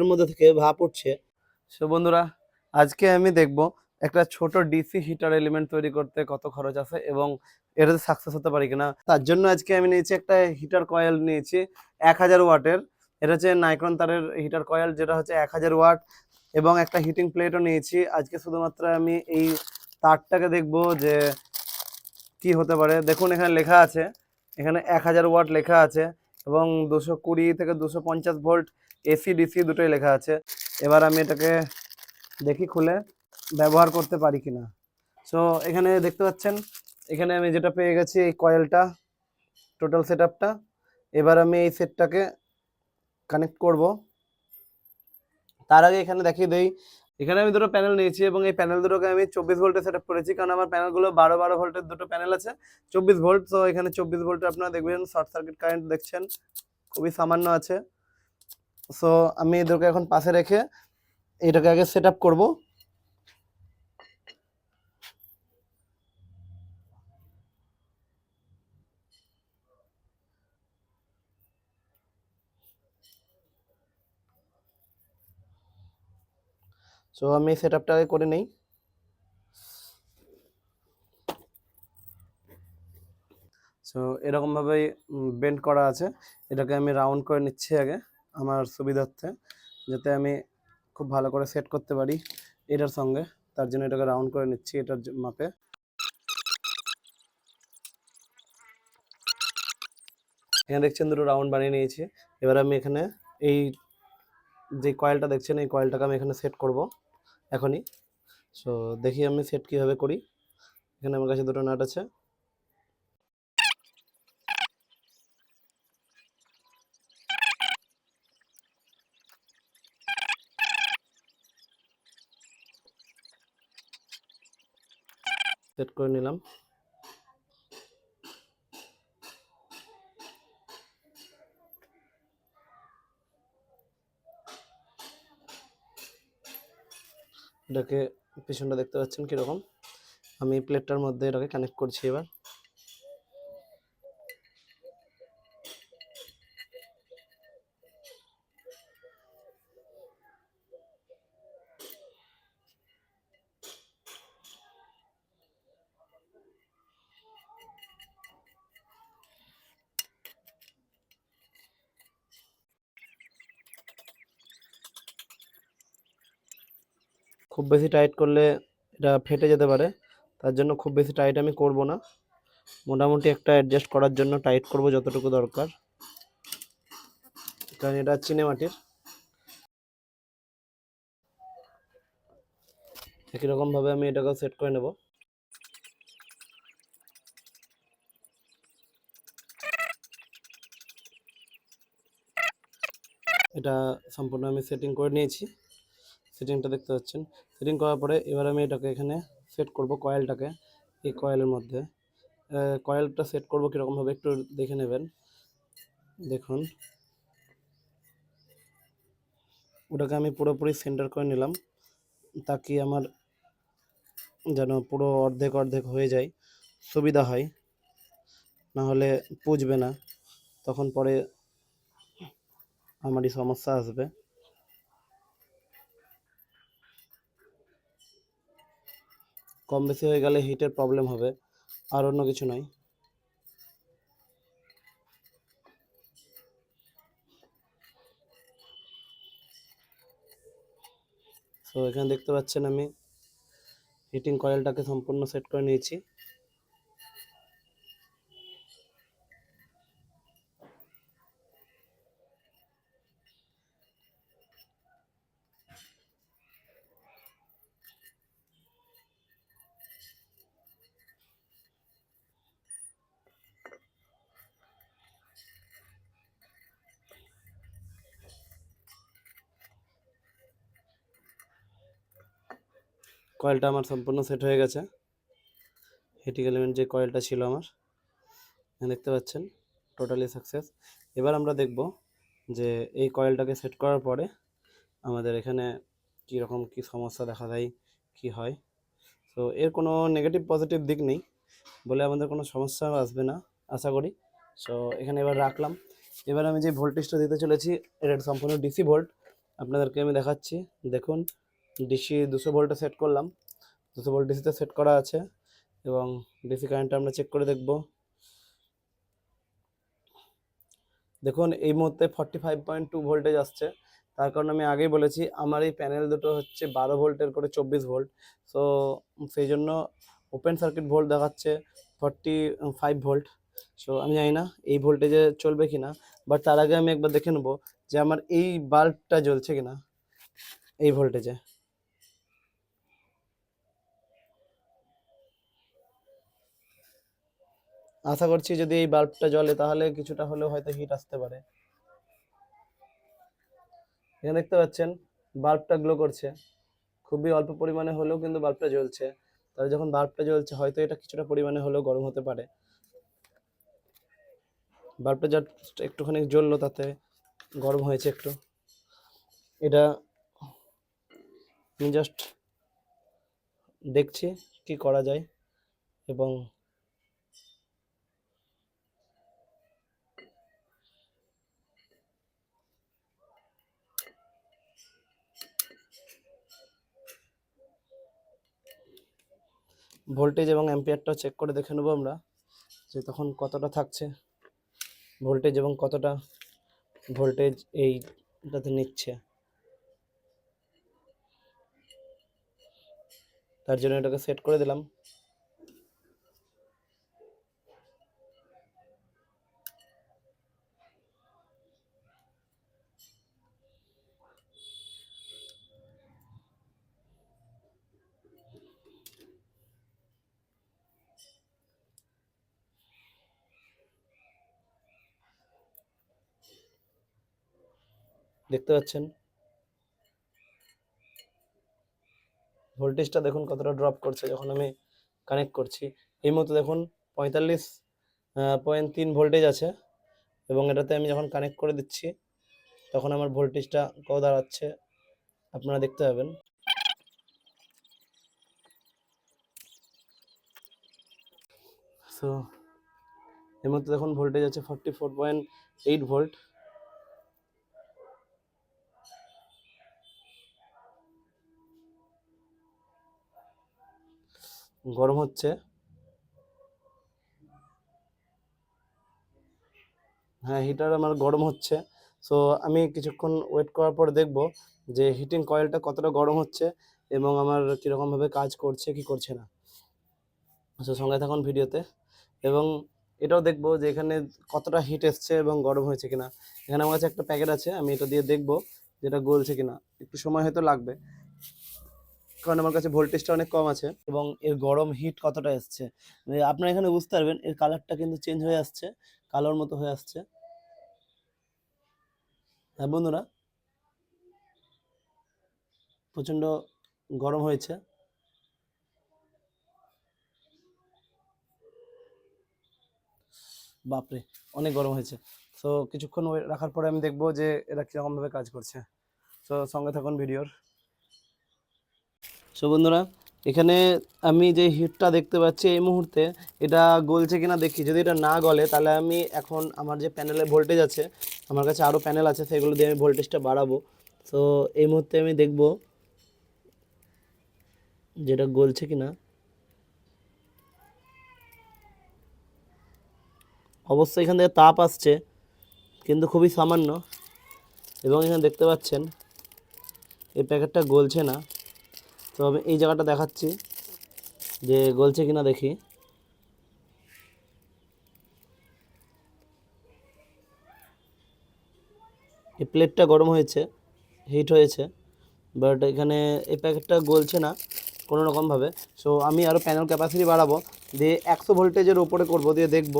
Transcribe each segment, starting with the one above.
এর মধ্যে থেকে ভাপ উঠছে। সো বন্ধুরা, আজকে আমি দেখব একটা ছোট ডিসি হিটার এলিমেন্ট তৈরি করতে কত খরচ আছে এবং এটাতে সাকসেস হতে পারি কিনা। তার জন্য আজকে আমি নিয়েছি একটা হিটার কয়েল নিয়েছি এক হাজার ওয়াটের। এটা হচ্ছে নাইক্রন তারের হিটার কয়েল, যেটা হচ্ছে এক হাজার ওয়াট। এবং একটা হিটিং প্লেটও নিয়েছি। আজকে শুধুমাত্র আমি এই তারটাকে দেখব যে কি হতে পারে। দেখুন, এখানে লেখা আছে, এখানে এক হাজার ওয়াট লেখা আছে এবং দুশো কুড়ি থেকে দুশো পঞ্চাশ ভোল্ট এসি, ডিসি দুটোই লেখা আছে। এবার আমি এটাকে দেখি খুলে, ব্যবহার করতে পারি কিনা। সো এখানে দেখতে পাচ্ছেন, এখানে আমি যেটা পেয়ে গেছি এই কয়েলটা টোটাল সেট আপটা এবার আমি এই সেটটাকে কানেক্ট করব। তার আগে এখানে দেখিয়ে দেই, এখানে আমি দুটো প্যানেল নিয়েছি এবং এই প্যানেল দুটোকে আমি চব্বিশ ভোল্টে সেট করেছি কারণ আমার প্যানেলগুলো বারো বারো ভোল্টের দুটো প্যানেল আছে। চব্বিশ ভোল্ট তো এখানে চব্বিশ ভোল্টে আপনারা দেখবেন শর্ট সার্কিট কারেন্ট দেখছেন, খুবই সামান্য আছে। সো আমি এদেরকে এখন পাশে রেখে এটাকে আগে সেট আপ করব। সো আমি সেট আপটা আগে করে নেই। সো এরকমভাবেই বেন্ড করা আছে। এটাকে আমি রাউন্ড করে নিচ্ছি আগে। আমার সুবিধার্থে যাতে আমি খুব ভালো করে সেট করতে পারি এটার সঙ্গে। তার জন্য এটাকে রাউন্ড করে নিচ্ছি এটার মাপে। এখানে দেখছেন দুটো রাউন্ড বানিয়ে নিয়েছি। এবার আমি এখানে এই যে কয়েলটা দেখছেন, এই কয়েলটাকে আমি এখানে সেট করব এখনই। সো দেখি আমি সেট কীভাবে করি। এখানে আমার কাছে দুটো নাট আছে। সেট করে নিলাম। এটাকে পিছনটা দেখতে পাচ্ছেন কীরকম? আমি প্লেটটার মধ্যে এটাকে কানেক্ট করছি এবার। খুব বেশি টাইট করলে এটা ফেটে যেতে পারে। তার জন্য খুব বেশি টাইট আমি করব না। মোটামুটি একটা অ্যাডজাস্ট করার জন্য টাইট করব যতটুকু দরকার। কারণ এটা চিনে মাটির। একই রকম ভাবে আমি এটাকে সেট করে নেব। এটা সম্পূর্ণ আমি সেটিং করে নিয়েছি। সেটিংটা দেখতে পাচ্ছেন। সেটিং করার পরে এবার আমি এটাকে এখানে সেট করব কয়েলটাকে এই কয়েলের মধ্যে। কয়েলটা সেট করব কীরকমভাবে একটু দেখে নেবেন। দেখুন। ওটাকে আমি পুরোপুরি সেন্টার করে নিলাম তাকে আমার যেন পুরো অর্ধেক অর্ধেক হয়ে যায়, সুবিধা হয়। না হলে পুজবে না। তখন পরে আমারই সমস্যা আসবে। কম বেশি হয়ে গেলে হিটের প্রবলেম হবে, আর অন্য কিছু নাই তো এখানে দেখতে পাচ্ছেন আমি হিটিং কয়েলটাকে সম্পূর্ণ সেট করে নিয়েছি। কয়েলটা আমার সম্পূর্ণ সেট হয়ে গেছে। হিটিং এলিমেন্ট যে কয়েলটা ছিল আমার দেখতে পাচ্ছেন টোটালি সাকসেস এবার আমরা দেখব যে এই কয়েলটাকে সেট করার পরে আমাদের এখানে কী রকম কী সমস্যা দেখা দেয়, কী হয়। তো এর কোনো নেগেটিভ পজিটিভ দিক নেই বলে আমাদের কোনো সমস্যা আসবে না, আশা করি। সো এখানে এবার রাখলাম। এবার আমি যে ভোল্টেজটা দিতে চলেছি, এটা সম্পূর্ণ ডিসি ভোল্ট আপনাদেরকে আমি দেখাচ্ছি। দেখুন ডিসি দুশো ভোল্টে সেট করলাম। দুশো ভোল্ট ডিসিতে সেট করা আছে এবং ডিসি কারেন্টটা আমরা চেক করে দেখব। দেখুন, এই মুহূর্তে forty five point two voltage আসছে তার কারণ আমি আগেই বলেছি, আমার এই প্যানেল দুটো হচ্ছে বারো ভোল্টের করে চব্বিশ ভোল্ট সো সেই জন্য ওপেন সার্কিট ভোল্ট দেখাচ্ছে ফর্টি ফাইভ ভোল্ট সো আমি জানি না এই ভোল্টেজে চলবে কি না বাট তার আগে আমি একবার দেখে নেব যে আমার এই বাল্বটা জ্বলছে কি না এই ভোল্টেজে আশা করছি যদি এই বাল্বটা জ্বলে তাহলে কিছুটা হলেও হয়তো হিট আসতে পারে। এখানে দেখতে পাচ্ছেন, বাল্বটা গ্লো করছে। খুবই অল্প পরিমাণে হলেও কিন্তু বাল্বটা জ্বলছে। তাহলে যখন বাল্বটা জ্বলছে, হয়তো এটা কিছুটা পরিমাণে হলেও গরম হতে পারে। বাল্বটা জাস্ট একটুখানি জ্বললো তাতে, গরম হয়েছে একটু। এটা আমি জাস্ট দেখছি কি করা যায় এবং ভোল্টেজ এবং অ্যাম্পিয়ারটাও চেক করে দেখে নেব আমরা যে তখন কতটা থাকছে। ভোল্টেজ এবং কতটা ভোল্টেজ এইটাতে নিচ্ছে। তার জন্য এটাকে সেট করে দিলাম। দেখতে পাচ্ছেন। ভোল্টেজটা দেখুন কতটা ড্রপ করছে যখন আমি কানেক্ট করছি। এই মতো দেখুন পঁয়তাল্লিশ পয়েন্ট তিন ভোল্টেজ আছে এবং এটাতে আমি যখন কানেক্ট করে দিচ্ছি, তখন আমার ভোল্টেজটা কত দাঁড়াচ্ছে আপনারা দেখতে পাবেন। সো এর মধ্যে দেখুন ভোল্টেজ আছে forty four point eight volt গরম হচ্ছে। হ্যাঁ হিটার আমার গরম হচ্ছে। সো আমি কিছুক্ষণ ওয়েট করার পর দেখব যে হিটিং কয়েলটা কতটা গরম হচ্ছে এবং আমার কীরকমভাবে কাজ করছে, কি করছে না। সো সঙ্গে থাকুন ভিডিওতে। এবং এটাও দেখব যে এখানে কতটা হিট এসছে এবং গরম হয়েছে কিনা। এখানে আমার কাছে একটা প্যাকেট আছে, আমি এটা দিয়ে দেখব যেটা গলছে কিনা। একটু সময় হয়তো লাগবে। কারণ আমার কাছে ভোল্টেজটা অনেক কম আছে। এবং এর গরম হিট কতটা এসছে? মানে আপনারা এখানে বুঝতে পারবেন, এর কালারটা কিন্তু চেঞ্জ হয়ে আসছে, কালোর মতো হয়ে আসছে। হ্যাঁ বন্ধুরা? প্রচণ্ড গরম হয়েছে। বাপরে, অনেক গরম হয়েছে। সো কিছুক্ষণ রাখার পরে আমি দেখব যে এরা কীরকমভাবে কাজ করছে। সো সঙ্গে থাকুন ভিডিওর। সো বন্ধুরা, এখানে আমি যে হিটটা দেখতে পাচ্ছি এই মুহূর্তে, এটা গলছে কিনা দেখি। যদি এটা না গলে, তাহলে আমি এখন আমার যে প্যানেলে ভোল্টেজ আছে, আমার কাছে আরও প্যানেল আছে, সেগুলো দিয়ে আমি ভোল্টেজটা বাড়াবো। সো এই মুহূর্তে আমি দেখব যেটা গলছে কিনা। অবশ্যই এখান থেকে তাপ আসছে, কিন্তু খুবই সামান্য। এবং এখানে দেখতে পাচ্ছেন, এই প্যাকেটটা গলছে না। তো আমি এই জায়গাটা দেখাচ্ছি, যে গলছে কিনা দেখি। এই প্লেটটা গরম হয়েছে হিট হয়েছে বাট এখানে এই প্যাকেটটা গলছে না কোনো রকমভাবে সো আমি আরও প্যানেল ক্যাপাসিটি বাড়াবো, দিয়ে একশো ভোল্টেজের ওপরে করব, দিয়ে দেখব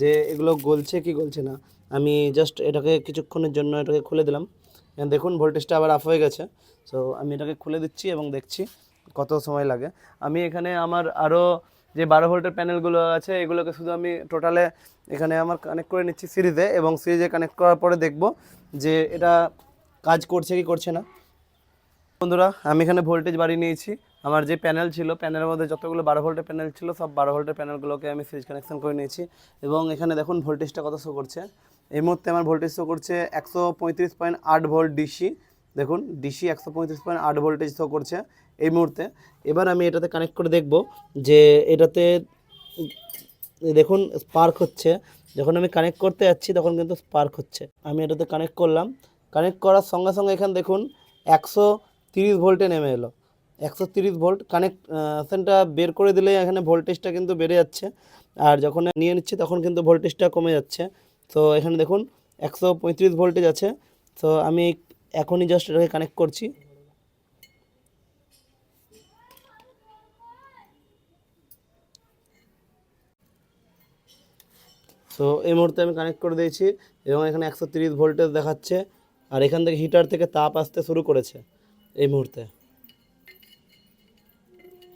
যে এগুলো গলছে কি গলছে না। আমি জাস্ট এটাকে কিছুক্ষণের জন্য এটাকে খুলে দিলাম। দেখুন ভোল্টেজটা আবার আপ হয়ে গেছে। সো আমি এটাকে খুলে দিচ্ছি এবং দেখছি কত সময় লাগে। আমি এখানে আমার আরও যে বারো ভোল্টের প্যানেলগুলো আছে, এগুলোকে শুধু আমি টোটালে এখানে আমার কানেক্ট করে নিচ্ছি সিরিজে এবং সিরিজে কানেক্ট করার পরে দেখব যে এটা কাজ করছে কি করছে না। বন্ধুরা, আমি এখানে ভোল্টেজ বাড়িয়ে নিয়েছি। আমার যে প্যানেল ছিল প্যানেলের মধ্যে যতগুলো বারো ভোল্টের প্যানেল ছিল, সব বারো ভোল্টের প্যানেলগুলোকে আমি সিরিজ কানেকশন করে নিয়েছি। এবং এখানে দেখুন ভোল্টেজটা কত শো করছে। এই মুহূর্তে আমার ভোল্টেজ শো করছে একশো পঁয়ত্রিশ পয়েন্ট আট ভোল্ট ডিসি দেখুন ডিসি একশো পঁয়ত্রিশ পয়েন্ট আট ভোল্টেজ শো করছে এই মুহূর্তে। এবার আমি এটাতে কানেক্ট করে দেখব যে এটাতে দেখুন স্পার্ক হচ্ছে। যখন আমি কানেক্ট করতে যাচ্ছি, তখন কিন্তু স্পার্ক হচ্ছে। আমি এটাতে কানেক্ট করলাম। কানেক্ট করার সঙ্গে সঙ্গে এখানে দেখুন, একশো তিরিশ ভোল্টে নেমে এলো। একশো তিরিশ ভোল্ট কানেকশনটা বের করে দিলে এখানে ভোল্টেজটা কিন্তু বেড়ে যাচ্ছে। আর যখন নিয়ে নিচ্ছি, তখন কিন্তু ভোল্টেজটা কমে যাচ্ছে। তো এখানে দেখুন, একশো পঁয়ত্রিশ ভোল্টেজ আছে। তো আমি এখনই জাস্ট এটাকে কানেক্ট করছি। তো এই মুহূর্তে আমি কানেক্ট করে দিয়েছি এবং এখানে একশো তিরিশ ভোল্টেজ দেখাচ্ছে। আর এখান থেকে হিটার থেকে তাপ আসতে শুরু করেছে এই মুহূর্তে।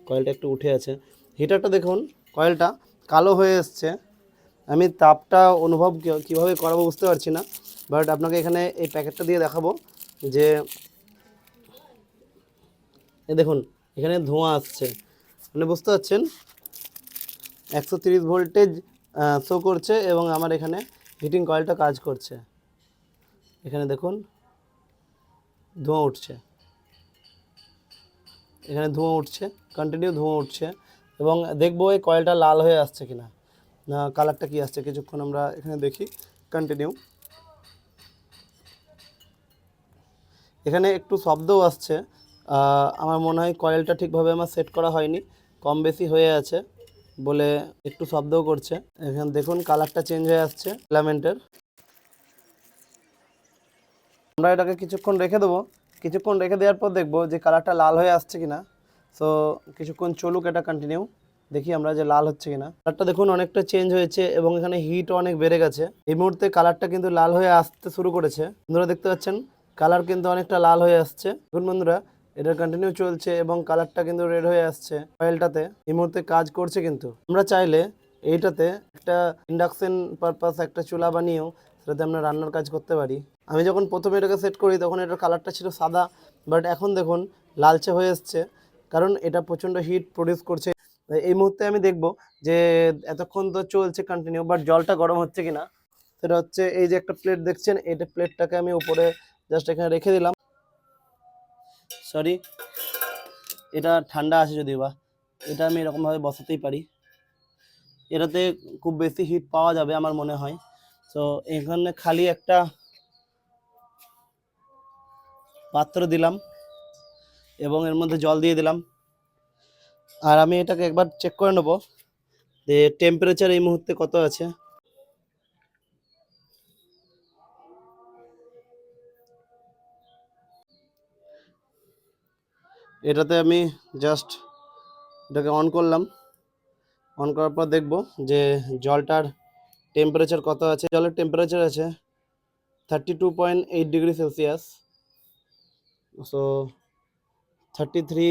কয়েলটা একটু উঠে আছে। হিটারটা দেখুন কয়েলটা কালো হয়ে এসছে। আমি তাপটা অনুভব কীভাবে করাবো বুঝতে পারছি না বাট আপনাকে এখানে এই প্যাকেটটা দিয়ে দেখাবো যে এ দেখুন, এখানে ধোঁয়া আসছে। মানে বুঝতে পারছেন? একশো তিরিশ ভোল্টেজ শো করছে এবং আমার এখানে হিটিং কয়েলটা কাজ করছে। এখানে দেখুন, ধোঁয়া উঠছে। এখানে ধোঁয়া উঠছে কন্টিনিউ ধোঁয়া উঠছে এবং দেখব এই কয়েলটা লাল হয়ে আসছে কিনা। না কালারটা কি আসছে কিছুক্ষণ আমরা এখানে দেখি। কন্টিনিউ এখানে একটু শব্দও আসছে। আমার মনে হয় কয়েলটা ঠিকভাবে আমার সেট করা হয়নি। কম বেশি হয়ে আছে বলে একটু শব্দও করছে। এখানে দেখুন কালারটা চেঞ্জ হয়ে আসছে ফিলামেন্টের আমরা এটাকে কিছুক্ষণ রেখে দেবো। কিছুক্ষণ রেখে দেওয়ার পর দেখব যে কালারটা লাল হয়ে আসছে কিনা। সো কিছুক্ষণ চলুক এটা কন্টিনিউ দেখি আমরা যে লাল হচ্ছে কিনা। কালারটা দেখুন অনেকটা চেঞ্জ হয়েছে এবং এখানে হিট অনেক বেড়ে গেছে। এই মুহূর্তে কালারটা কিন্তু লাল হয়ে আসতে শুরু করেছে। বন্ধুরা দেখতে পাচ্ছেন কালার কিন্তু অনেকটা লাল হয়ে আসছে। দেখুন বন্ধুরা, এটা কন্টিনিউ চলছে এবং কালারটা কিন্তু রেড হয়ে আসছে অয়েলটাতে এই মুহূর্তে কাজ করছে কিন্তু। আমরা চাইলে এইটাতে একটা ইন্ডাকশন পারপাস একটা চুলা বানিয়েও সেটাতে আমরা রান্নার কাজ করতে পারি। আমি যখন প্রথমে এটাকে সেট করি, তখন এটার কালারটা ছিল সাদা। বাট এখন দেখুন, লালচে হয়ে এসছে। কারণ এটা প্রচণ্ড হিট প্রডিউস করছে। এই মুহূর্তে আমি দেখব যে এতক্ষণ তো চলছে কন্টিনিউ বাট জলটা গরম হচ্ছে কিনা। সেটা হচ্ছে এই যে একটা প্লেট দেখছেন এটা প্লেটটাকে আমি উপরে জাস্ট এখানে রেখে দিলাম। সরি এটা ঠান্ডা আছে যদিও বা, এটা আমি এরকমভাবে বসাতেই পারি। এটাতে খুব বেশি হিট পাওয়া যাবে আমার মনে হয়। তো এখানে খালি একটা পাত্র দিলাম এবং এর মধ্যে জল দিয়ে দিলাম। আর আমি এটাকে একবার চেক করে নেব যে টেম্পারেচার এই মুহূর্তে কত আছে। এটাতে আমি জাস্ট এটাকে অন করলাম। অন করার পর দেখব যে জলটার টেম্পারেচার কত আছে। জলের টেম্পারেচার আছে thirty two point eight degree Celsius so thirty three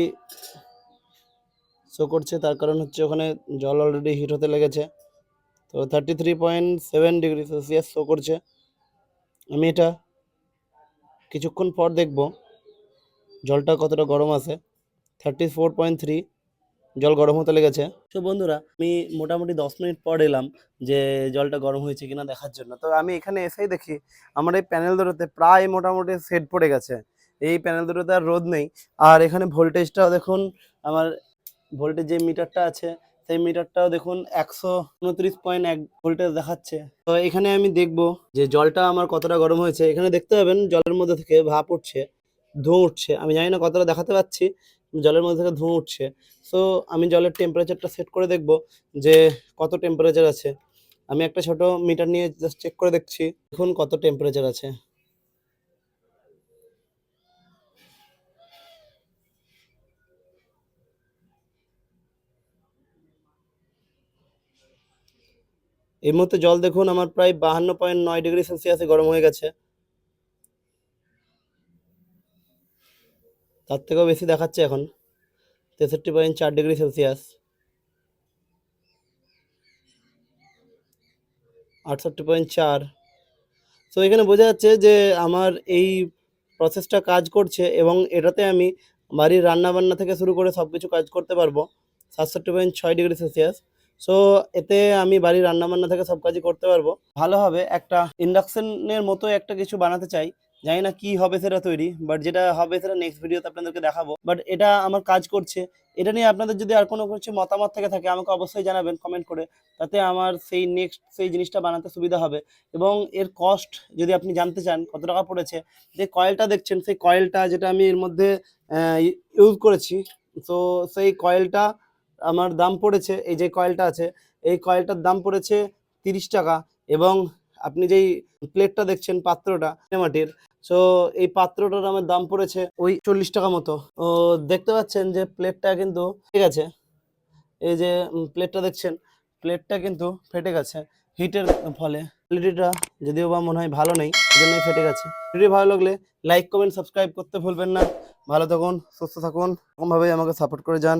show করছে, তার কারণ হচ্ছে ওখানে জল অলরেডি হিট হতে লেগেছে। তো thirty three point seven degree Celsius show করছে। আমি এটা কিছুক্ষণ পর দেখব, জলটা কতটা গরম আছে। থার্টি ফোর পয়েন্ট থ্রি জল গরম হতে লেগেছে। তো বন্ধুরা, আমি মোটামুটি দশ মিনিট পর এলাম যে জলটা গরম হয়েছে কিনা দেখার জন্য। তো আমি এখানে এসেই দেখি, আমার এই প্যানেল দুটোতে প্রায় মোটামুটি সেট পড়ে গেছে। এই প্যানেল দুটোতে আর রোদ নেই। আর এখানে ভোল্টেজটাও দেখুন, আমার ভোল্টেজ যে মিটারটা আছে, সেই মিটারটাও দেখুন একশো উনত্রিশ পয়েন্ট এক ভোল্টেজ দেখাচ্ছে। তো এখানে আমি দেখব যে জলটা আমার কতটা গরম হয়েছে। এখানে দেখতে পাবেন জলের মধ্যে থেকে ভাপ উঠছে ধোঁয়া উঠছে। আমি জানি না কতটা দেখাতে পাচ্ছি, জলের মধ্যে থেকে ধোঁয়া উঠছে। সো আমি জলের টেম্পারেচারটা সেট করে দেখব যে কত টেম্পারেচার আছে। আমি একটা ছোট মিটার নিয়ে জাস্ট চেক করে দেখছি। দেখুন কত টেম্পারেচার আছে। এই মুহূর্তে জল দেখুন, আমার প্রায় বাহান্ন পয়েন্ট নয় ডিগ্রি সেলসিয়াসে গরম হয়ে গেছে। তার থেকেও বেশি দেখাচ্ছে এখন, তেষট্টি পয়েন্ট চার ডিগ্রি সেলসিয়াস। আটষট্টি পয়েন্ট চার। তো এখানে বোঝা যাচ্ছে যে আমার এই প্রসেসটা কাজ করছে এবং এটাতে আমি বাড়ির রান্না বান্না থেকে শুরু করে সব কিছু কাজ করতে পারব। সাতষট্টি পয়েন্ট ছয় ডিগ্রি সেলসিয়াস। সো এতে আমি বাড়ির রান্না বান্না থেকে সব কাজই করতে পারব। ভালোভাবে একটা ইন্ডাকশনের মতো একটা কিছু বানাতে চাই। জানি না কি হবে সেটা তৈরি বাট যেটা হবে সেটা নেক্সট ভিডিওতে আপনাদেরকে দেখাবো। বাট এটা আমার কাজ করছে। এটা নিয়ে আপনাদের যদি আর কোনো কিছু মতামত থেকে থাকে, আমাকে অবশ্যই জানাবেন কমেন্ট করে। তাতে আমার সেই নেক্সট সেই জিনিসটা বানাতে সুবিধা হবে। এবং এর কস্ট যদি আপনি জানতে চান, কত টাকা পড়েছে, যে কয়েলটা দেখছেন, সেই কয়েলটা যেটা আমি এর মধ্যে ইউজ করেছি। তো সেই কয়েলটা আমার দাম পড়েছে, এই যে কয়েলটা আছে, এই কয়েলটার দাম পড়েছে তিরিশ টাকা এবং আপনি যেই প্লেটটা দেখছেন পাত্রটা, মাটির সো এই পাত্রটার আমার দাম পড়েছে ওই চল্লিশ টাকা মতো। ও দেখতে পাচ্ছেন যে প্লেটটা কিন্তু ঠিক আছে এই যে প্লেটটা দেখছেন প্লেটটা কিন্তু ফেটে গেছে হিটের ফলে। কোয়ালিটিটা যদিও বা মনে হয় ভালো নেই জন্যই ফেটে গেছে। ভিডিও ভালো লাগলে লাইক কমেন্ট সাবস্ক্রাইব করতে ভুলবেন না। ভালো থাকুন, সুস্থ থাকুন, এরকমভাবেই আমাকে সাপোর্ট করে যান।